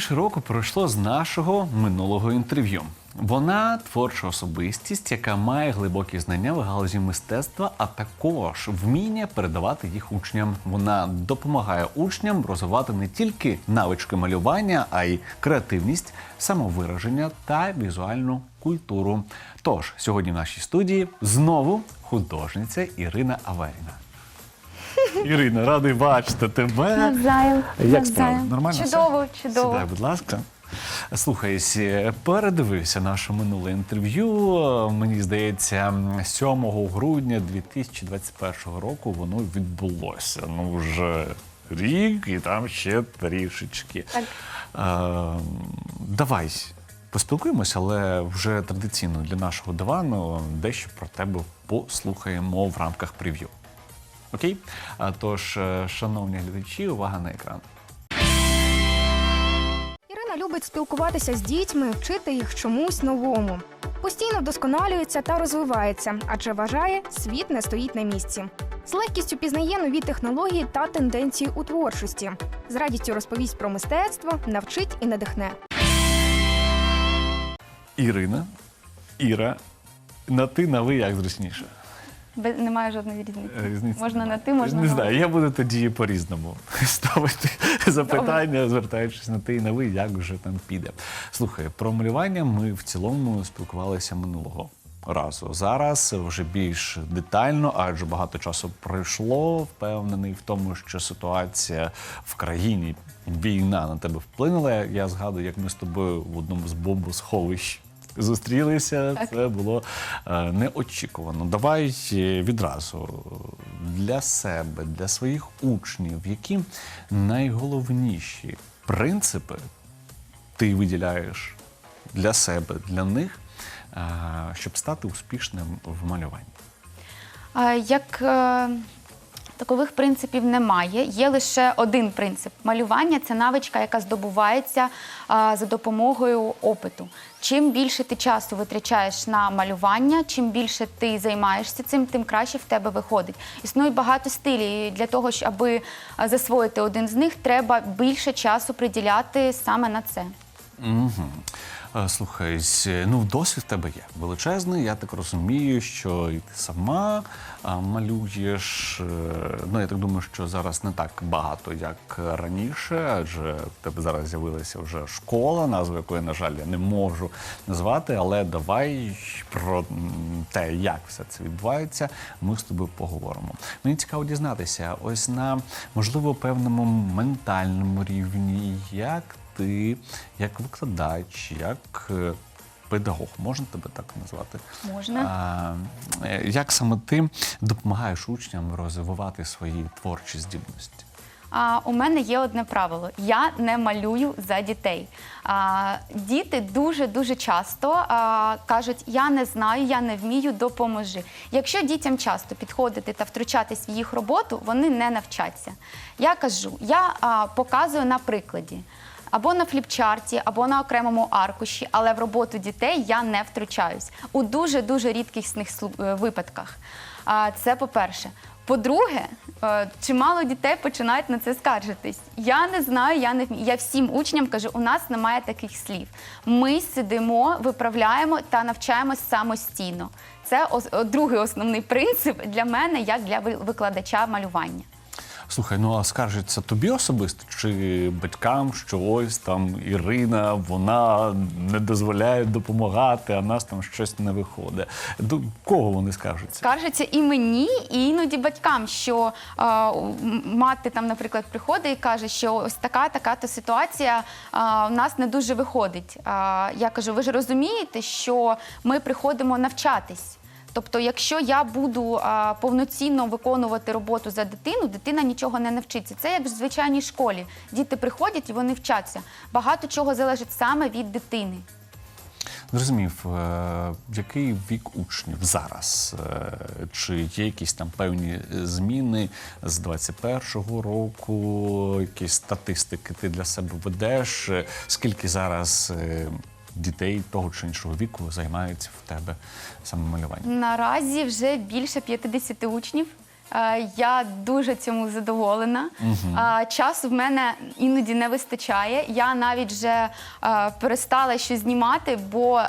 Більше року пройшло з нашого минулого інтерв'ю. Вона творча особистість, яка має глибокі знання в галузі мистецтва, а також вміння передавати їх учням. Вона допомагає учням розвивати не тільки навички малювання, а й креативність, самовираження та візуальну культуру. Тож сьогодні в нашій студії знову художниця Ірина Аверіна. Ірина, радий бачити тебе. Навзаєм. Як справи? навзаєм. Нормально? все? Чудово, чудово. Сідай, будь ласка. Слухай, сі- передивився наше минуле інтерв'ю. Мені здається, 7 грудня 2021 року воно відбулося. Ну вже рік і там ще трішечки. Так. Е, давай поспілкуємося, але вже традиційно для нашого дивану дещо про тебе послухаємо в рамках прев'ю. Окей? А тож, е, шановні глядачі, увага на екран. Ірина любить спілкуватися з дітьми, вчити їх чомусь новому. Постійно вдосконалюється та розвивається, адже вважає, світ не стоїть на місці. З легкістю пізнає нові технології та тенденції у творчості. З радістю розповість про мистецтво, навчить і надихне. Ірина, Іра, на ти, на ви як зручніше? Без, немає жодної різниці. Е, Різниці Можна немає. на ти, можна Не на знаю, ви. я буду тоді по-різному ставити запитання, звертаючись на ти і на ви, як вже там піде. Слухай, про малювання ми в цілому спілкувалися минулого разу. Зараз вже більш детально, адже багато часу пройшло. Впевнений в тому, що ситуація в країні, війна на тебе вплинула. Я згадую, як ми з тобою в одному з бомбосховищ зустрілися. Так. Це було е, неочікувано. Давай е, відразу для себе, для своїх учнів, які найголовніші принципи ти виділяєш для себе, для них, е, щоб стати успішним в малюванні. Як такових принципів немає. Є лише один принцип: малювання це навичка, яка здобувається за допомогою опиту. Чим більше ти часу витрачаєш на малювання, чим більше ти займаєшся цим, тим краще в тебе виходить. Існує багато стилів. і Для того, аби засвоїти один з них, треба більше часу приділяти саме на це. Угу. Слухай, ну досвід в тебе є величезний. Я так розумію, що і ти сама малюєш. Е, Ну я так думаю, що зараз не так багато, як раніше, адже в тебе зараз з'явилася вже школа, назву якої, на жаль, я не можу назвати. Але давай про те, як все це відбувається, ми з тобою поговоримо. Мені цікаво дізнатися, ось на можливо певному ментальному рівні, як ти як викладач, як е, педагог, можна тебе так назвати? Можна. А, е, як саме ти допомагаєш учням розвивати свої творчі здібності? А, у мене є одне правило: я не малюю за дітей. А, діти дуже дуже часто а, кажуть: я не знаю, я не вмію, допоможи. Якщо дітям часто підходити та втручатись в їх роботу, вони не навчаться. Я кажу, я а, показую на прикладі. Або на фліпчарті, або на окремому аркуші, але в роботу дітей я не втручаюсь у дуже дуже рідкісних е, випадках. Це по-перше. По-друге, е, чимало дітей починають на це скаржитись. Я не знаю, я не вмію. Я всім учням кажу, у нас немає таких слів. Ми сидимо, виправляємо та навчаємось самостійно. Це другий основний принцип для мене, як для викладача малювання. Слухай, ну а скаржиться тобі особисто чи батькам, що ось там Ірина, вона не дозволяє допомагати, а нас там щось не виходить. До кого вони скаржаться? Скаржаться і мені, і іноді батькам, що е, мати там, наприклад, приходить і каже, що ось така, така то ситуація е, в нас не дуже виходить. Е, я кажу, ви ж розумієте, що ми приходимо навчатись. Тобто, якщо я буду а, повноцінно виконувати роботу за дитину, дитина нічого не навчиться. Це як в звичайній школі. Діти приходять і вони вчаться. Багато чого залежить саме від дитини. Зрозумів, е, який вік учнів зараз? Е, Чи є якісь там певні зміни з 21-го року, якісь статистики ти для себе ведеш? Е, Скільки зараз дітей того чи іншого віку займаються в тебе саме малюванням? Наразі вже більше 50 учнів Е, Я дуже цьому задоволена. Угу. Часу в мене іноді не вистачає. Я навіть вже е, перестала щось знімати, бо е,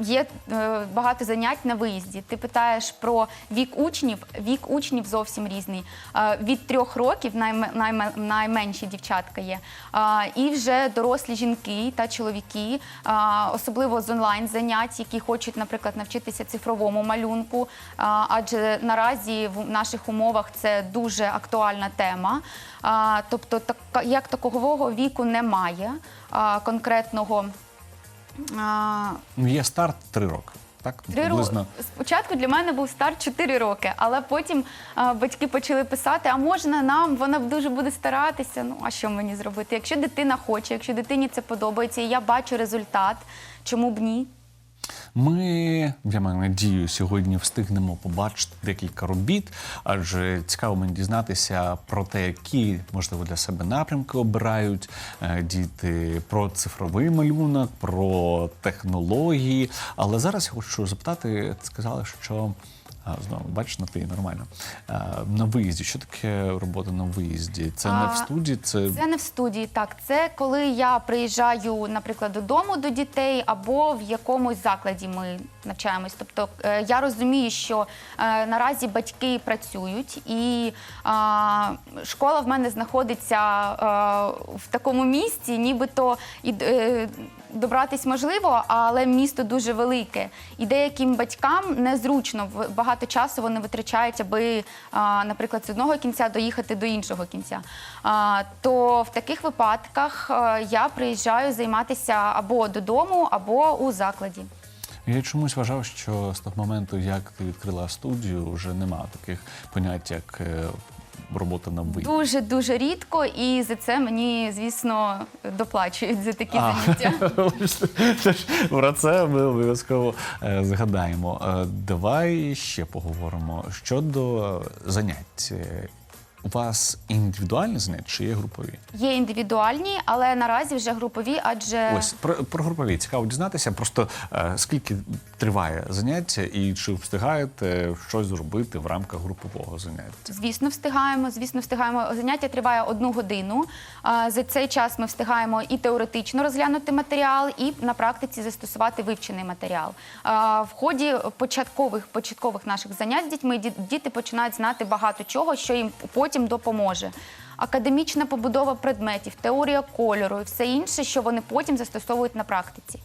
є е, багато занять на виїзді. Ти питаєш про вік учнів. Вік учнів зовсім різний. Е, Від трьох років найме- найме- найменші дівчатка є. Е, І вже дорослі жінки та чоловіки, особливо з онлайн занять, які хочуть, наприклад, навчитися цифровому малюнку. Адже наразі в наших умовах це дуже актуальна тема. Тобто, так як такового віку немає конкретного. Е, Ну, є старт три роки. Так, Три приблизно. Спочатку для мене був старт 4 роки, але потім а, батьки почали писати: а можна нам, вона дуже буде старатися. Ну а що мені зробити? Якщо дитина хоче, якщо дитині це подобається, і я бачу результат, чому б ні? Ми, я маю надію, сьогодні встигнемо побачити декілька робіт, адже цікаво мені дізнатися про те, які можливо для себе напрямки обирають е, діти, про цифровий малюнок, про технології. Але зараз я хочу запитати, ти сказала, що. Знову бачиш на ти нормально. А, на виїзді. Що таке робота на виїзді? Це не в студії, це Це не в студії, так. Це коли я приїжджаю, наприклад, додому до дітей або в якомусь закладі ми навчаємось. Тобто е, я розумію, що е, наразі батьки працюють, і школа в мене знаходиться е, в такому місці, нібито і. Добратись можливо, але місто дуже велике, і деяким батькам незручно багато часу вони витрачають, аби, наприклад, з одного кінця доїхати до іншого кінця. То в таких випадках я приїжджаю займатися або додому, або у закладі. Я чомусь вважав, що з того моменту, як ти відкрила студію, вже нема таких понять, як е, робота на виїзді. Дуже дуже рідко, і за це мені, звісно, доплачують за такі А. заняття. Про це ми обов'язково е, згадаємо. Е, Давай ще поговоримо щодо занять. Е, У вас індивідуальні заняття чи є групові? Є індивідуальні, але наразі вже групові, адже Ось про, про групові цікаво дізнатися. Просто е, скільки триває заняття і чи встигаєте щось зробити в рамках групового заняття? Звісно, встигаємо. Звісно, встигаємо. Заняття триває одну годину. А, За цей час ми встигаємо і теоретично розглянути матеріал, і на практиці застосувати вивчений матеріал. А, В ході початкових початкових наших занять з дітьми діти починають знати багато чого, що їм потім допоможе. Академічна побудова предметів, теорія кольору і все інше, що вони потім застосовують на практиці.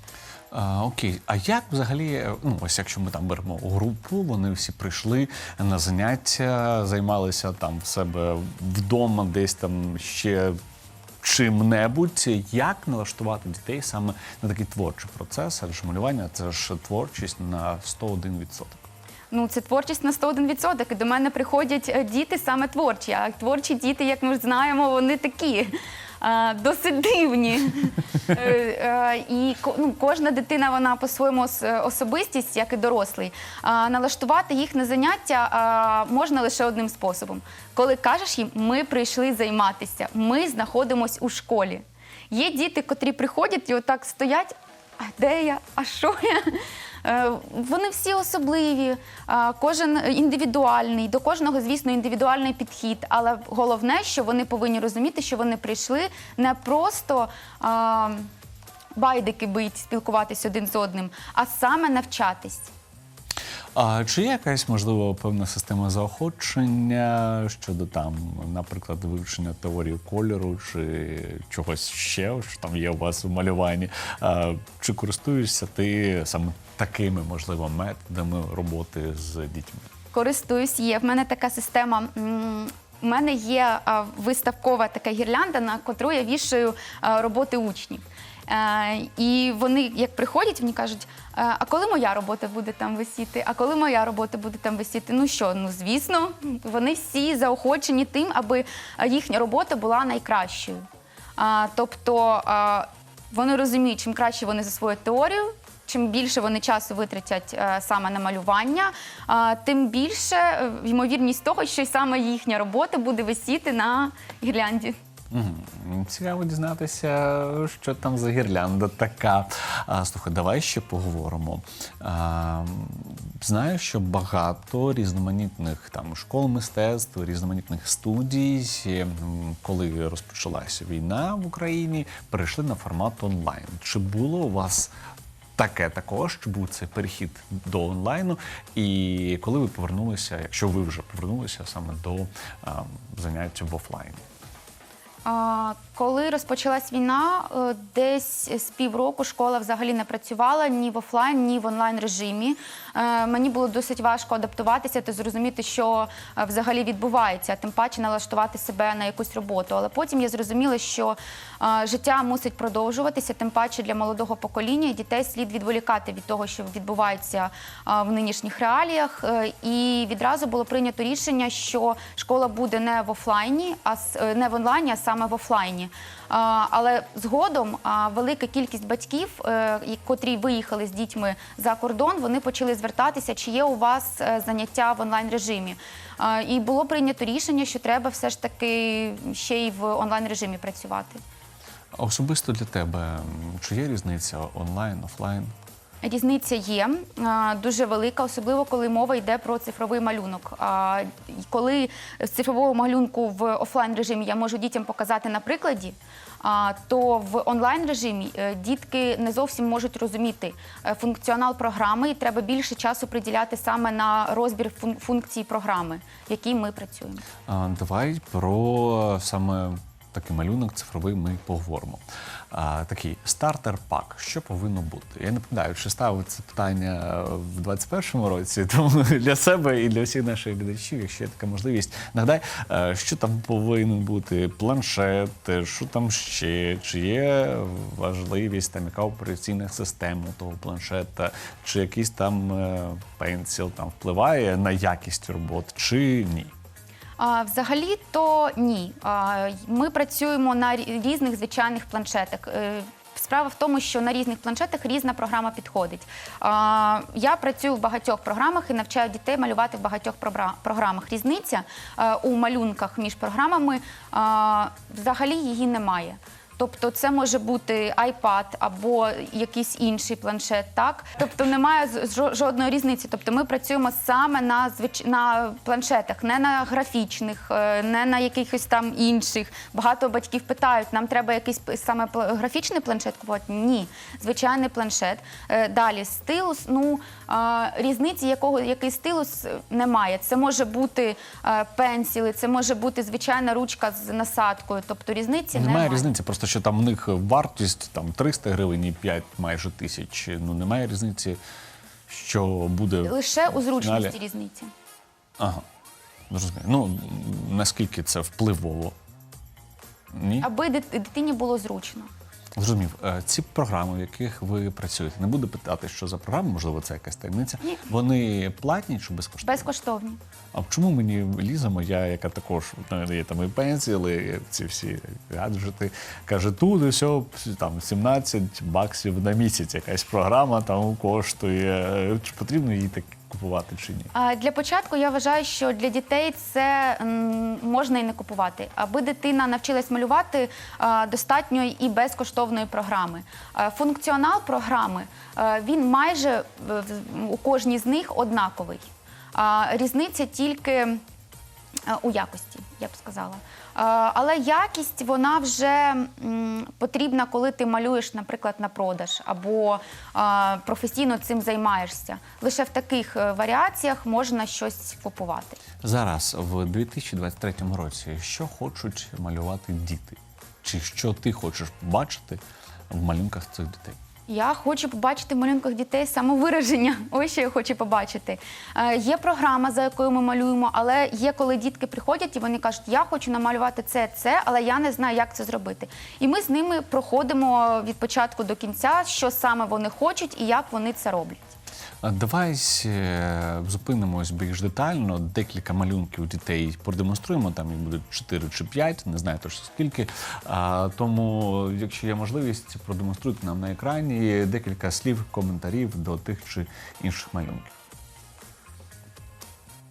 А, окей, а як взагалі, е, ну ось якщо ми там беремо групу, вони всі прийшли на заняття, займалися там в себе вдома, десь там ще чим-небудь. Як налаштувати дітей саме на такий творчий процес? Адже малювання це ж творчість на 101%. Ну, це творчість на 101%. І до мене приходять е, діти саме творчі. А творчі діти, як ми знаємо, вони такі. е, Досить дивні. Е, І ну, кожна дитина вона по-своєму особистість, як і дорослий. Налаштувати їх на заняття можна лише одним способом. Коли кажеш їм, ми прийшли займатися, ми знаходимося у школі. Є діти, котрі приходять і отак стоять. А де я? А що я? Е, Вони всі особливі, кожен індивідуальний, до кожного, звісно, індивідуальний підхід. Але головне, що вони повинні розуміти, що вони прийшли не просто байдики бить, спілкуватись один з одним, а саме навчатись. А чи є якась можливо певна система заохочення щодо там, наприклад, вивчення теорії кольору чи чогось ще, що там є у вас у малюванні? А, чи користуєшся ти саме такими можливо методами роботи з дітьми? Користуюсь, є. В мене така система. У мене є виставкова така гірлянда, на котру я вішаю роботи учнів. Е, І вони, як приходять, вони кажуть: «Е, а коли моя робота буде там висіти? А коли моя робота буде там висіти? Ну що, ну звісно, вони всі заохочені тим, аби їхня робота була найкращою. Тобто вони розуміють, чим краще вони засвоять теорію, чим більше вони часу витратять е, саме на малювання, а, тим більше ймовірність того, що й саме їхня робота буде висіти на гірлянді. Мгм. Цікаво дізнатися, що там за гірлянда така. А, слухай, давай ще поговоримо. А, знаю, що багато різноманітних там школ мистецтв, різноманітних студій, коли розпочалася війна в Україні, перейшли на формат онлайн. Чи було у вас таке також, чи був цей перехід до онлайну? І коли ви повернулися, якщо ви вже повернулися саме до а, заняття в офлайні? А, Коли розпочалась війна, е, десь з півроку школа взагалі не працювала ні в офлайн, ні в онлайн режимі. Е, Мені було досить важко адаптуватися та зрозуміти, що е, взагалі відбувається, тим паче налаштувати себе на якусь роботу. Але потім я зрозуміла, що життя мусить продовжуватися, тим паче для молодого покоління дітей слід відволікати від того, що відбувається в нинішніх реаліях. І відразу було прийнято рішення, що школа буде не в офлайні, а не в онлайні, а саме в офлайні. Але згодом велика кількість батьків, е, котрі виїхали з дітьми за кордон, вони почали звертатися, чи є у вас е, заняття в онлайн режимі. І було прийнято рішення, що треба все ж таки ще й в онлайн режимі працювати. Особисто для тебе чи є різниця онлайн, офлайн? Різниця є дуже велика, особливо коли мова йде про цифровий малюнок. Коли з цифрового малюнку в офлайн режимі я можу дітям показати на прикладі, то в онлайн режимі е, дітки не зовсім можуть розуміти е, функціонал програми, і треба більше часу приділяти саме на розбір фун- функцій програми, в якій ми працюємо. Давай про саме такий малюнок цифровий ми поговоримо. А, такий стартер-пак. Що повинно бути? Я не пам'ятаю, чи ставив це питання в 21-му році, тому для себе і для всіх наших глядачів, якщо є така можливість, нагадай, е, що там повинен бути планшет, е, що там ще, чи є важливість там, яка операційна система того планшета, чи якийсь там е, пенсіл там впливає на якість робот, чи ні. Взагалі то ні. Ми працюємо на різних звичайних планшетах. Е, Справа в тому, що на різних планшетах різна програма підходить. Я працюю в багатьох програмах і навчаю дітей малювати в багатьох програмах. Різниця е, у малюнках між програмами взагалі її немає. Тобто це може бути iPad або якийсь інший планшет, так? Тобто немає жодної різниці. Тобто ми працюємо саме на звич... на планшетах, не на графічних, е, не на якихось там інших. Багато батьків питають, нам треба якийсь саме графічний планшет купувати? Ні, звичайний планшет. Е, Далі стилус. Ну різниці якого який стилус е, немає. Це може бути е, пенсіли, це може бути звичайна ручка з насадкою. Тобто різниці Немає немає. різниці, просто що там в них вартість там 300 гривень і 5 майже тисяч. Ну немає різниці, що буде Лише у зручності фіналі. різниці. Ага. Зрозуміло. Ну наскільки це впливово? Ні? Аби дитині було зручно. Зрозумів. Е, Ці програми, в яких ви працюєте, не буду питати, що за програми, можливо, це якась таємниця. Ні. Вони платні чи безкоштовні? Безкоштовні. А чому мені Ліза моя, яка також ну, є там і пенсіли, ці всі гаджети, каже, тут все там 17 баксів на місяць, якась програма там коштує. Чи потрібно її так купувати чи ні? А для початку я вважаю, що для дітей це можна і не купувати. Аби дитина навчилась малювати, а, достатньо і безкоштовної програми. Функціонал програми він майже в- у кожній з них однаковий. А, Різниця тільки у якості, я б сказала. Е, Але якість вона вже потрібна, коли ти малюєш, наприклад, на продаж або е, професійно цим займаєшся. Лише в таких е, варіаціях можна щось купувати. Зараз, в 2023 році, що хочуть малювати діти? Чи що ти хочеш побачити в малюнках цих дітей? Я хочу побачити в малюнках дітей самовираження. Ось що я хочу побачити. Е, є програма, за якою ми малюємо, але є коли дітки приходять і вони кажуть, я хочу намалювати це, це, але я не знаю, як це зробити. І ми з ними проходимо від початку до кінця, що саме вони хочуть і як вони це роблять. Давай е, зупинимось більш детально. Декілька малюнків дітей продемонструємо. Там їх буде 4 чи 5, не знаю точно скільки. Тому, якщо є можливість, продемонструйте нам на екрані декілька слів, коментарів до тих чи інших малюнків.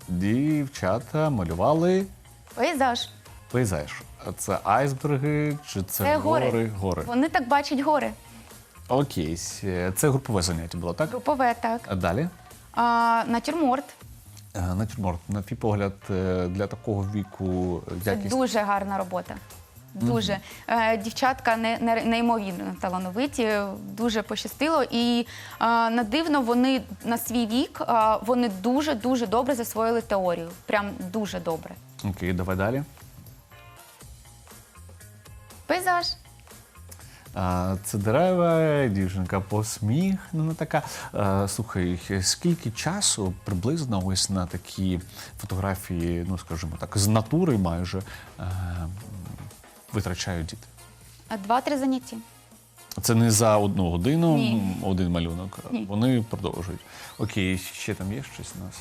Дівчата малювали Пейзаж. Пейзаж. А Це айсберги чи це, Це гори. Гори. Вони так бачать гори. Окей. Це групове заняття було, так? Групове так. А далі? А, натюрморт. Е, Натюрморт, на твій погляд, е, для такого віку Це дуже гарна робота. Дуже Е, дівчатка не, не, неймовірно талановиті, дуже пощастило. І е, на дивно вони на свій вік вони дуже дуже добре засвоїли теорію. Прям дуже добре. Окей, давай далі. Пейзаж. Це дерева, дівчинка посміхнена така. Слухай, скільки часу приблизно ось на такі фотографії, ну скажімо так, з натури майже е, витрачають діти? Два-три заняття. Це не за одну годину, Ні. один малюнок. Ні. Вони продовжують. Окей, ще там є щось у нас.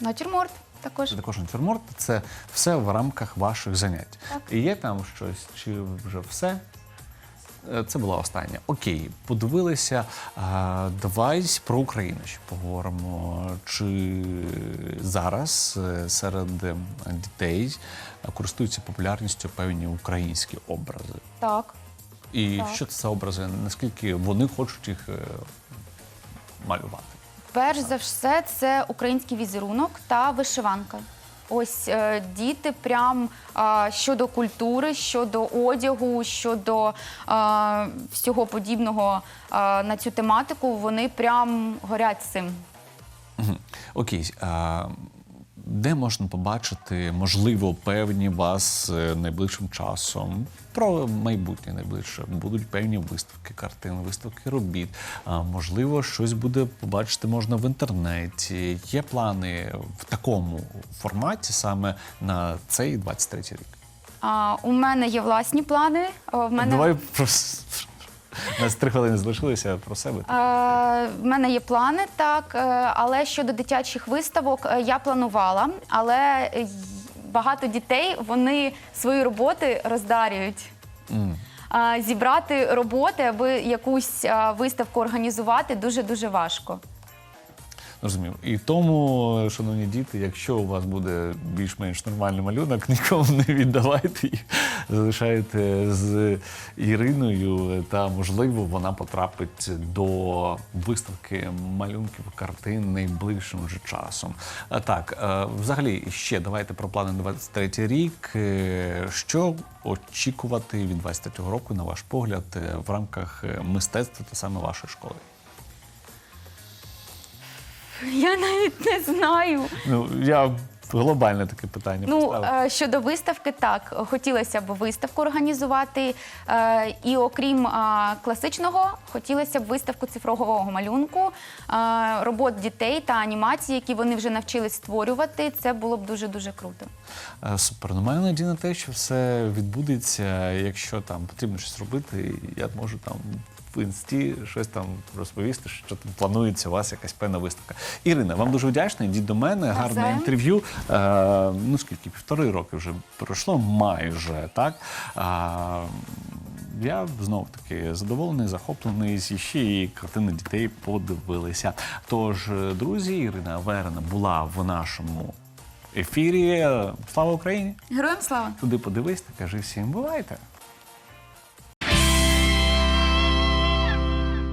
Натюрморт також. Також натюрморт. Це все в рамках ваших занять. Так. І є там щось, чи вже все? Е, Це була остання. Окей, подивилися. А, давай про Україну ще поговоримо. Чи зараз е, серед е, дітей е, користуються популярністю певні українські образи? Так. І Так. що це за образи? Наскільки вони хочуть їх е, малювати? Перш за все, це український візерунок та вишиванка. Ось е, діти прям е, щодо культури, щодо одягу, щодо е, всього подібного е, на цю тематику, вони прям горять цим. Мгм. Окей. А, де можна побачити, можливо, певні вас е, найближчим часом? Про майбутнє найближче. Будуть певні виставки картин, виставки робіт. Можливо, щось буде побачити можна в інтернеті. Є плани в такому форматі саме на цей 23 рік. А, у мене є власні плани. В мене, Давай про у нас три хвилини залишилися про себе. Е, В мене є плани, так, е, але щодо дитячих виставок е, я планувала, але е, й- багато дітей вони свої роботи роздарюють. М. Зібрати роботи, аби якусь виставку організувати, дуже дуже важко. Розумів. І тому, шановні діти, якщо у вас буде більш-менш нормальний малюнок, нікому не віддавайте їх, залишайте з Іриною, та можливо вона потрапить до виставки малюнків картин найближчим вже часом. Так, е, взагалі, ще давайте про плани на 23 рік. Е, Що очікувати від 23 року, на ваш погляд, е, в рамках мистецтва та саме вашої школи? Я навіть не знаю. Ну, я глобальне таке питання Ну поставив. е, щодо виставки, так хотілося б виставку організувати. Е, І окрім е, класичного, хотілося б виставку цифрового малюнку, е, робот дітей та анімації, які вони вже навчились створювати. Це було б дуже дуже круто. Е, Супер. Ну, маю надію на те, що все відбудеться. Якщо там потрібно щось робити, я можу там в інсті щось там розповісти, що там планується у вас якась певна виставка. Ірина, вам дуже вдячна. Йдіть до мене, гарне Навзаєм. інтерв'ю. Е, ну скільки півтори роки вже пройшло, майже так. А, я знову таки задоволений, захоплений ще і картини дітей подивилися. Тож, друзі, Ірина Верена була в нашому ефірі. Слава Україні! Героям слава! Туди подивись та кажи всім бувайте.